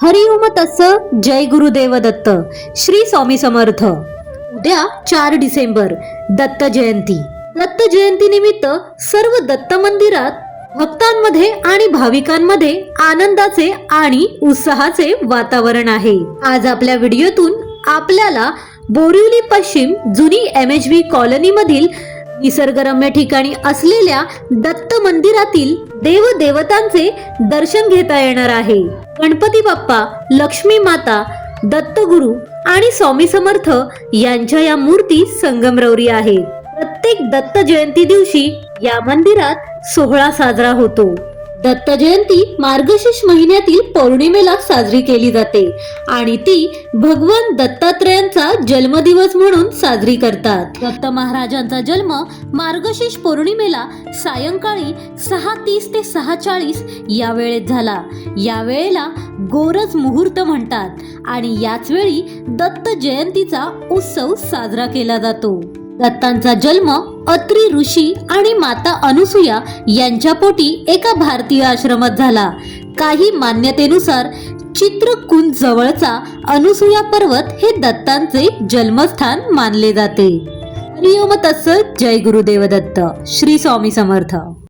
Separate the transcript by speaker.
Speaker 1: हरिओम तस्स जय गुरुदेव दत्त श्री स्वामी समर्थ. उद्या चार डिसेंबर दत्त जयंती. दत्त जयंती निमित्त सर्व दत्त मंदिरात भक्तांमध्ये आणि भाविकांमध्ये आनंदाचे आणि उत्साहाचे वातावरण आहे. आज आपल्या व्हिडिओतून आपल्याला बोरिवली पश्चिम जुनी एम एच व्ही कॉलनी मधील निसर्गरम्य ठिकाणी असलेल्या दत्त मंदिरातील देव देवतांचे दर्शन घेता येणार आहे. गणपती बाप्पा लक्ष्मी माता दत्तगुरु आणि स्वामी समर्थ यांच्या या मूर्ती संगमरवरी आहेत प्रत्येक दत्त जयंती दिवशी या मंदिरात सोहळा साजरा होतो. दत्त जयंती मार्गशीर्ष महिन्यातील पौर्णिमेला साजरी केली जाते आणि ती भगवान दत्तात्रयांचा जन्मदिवस म्हणून साजरी करतात. दत्त महाराजांचा जन्म मार्गशीर्ष पौर्णिमेला सायंकाळी सहा तीस ते सहा चाळीस या वेळेत झाला. या वेळेला गोरज मुहूर्त म्हणतात आणि याच वेळी दत्त जयंतीचा उत्सव साजरा केला जातो. दत्तांचा जन्म अत्री ऋषी आणि माता अनुसुया यांच्या पोटी एका भारतीय आश्रमात झाला. काही मान्यतेनुसार चित्रकुंज जवळचा अनुसुया पर्वत हे दत्तांचे जन्मस्थान मानले जाते. हरिओम तत्सत. जय गुरुदेव दत्त. श्री स्वामी समर्थ.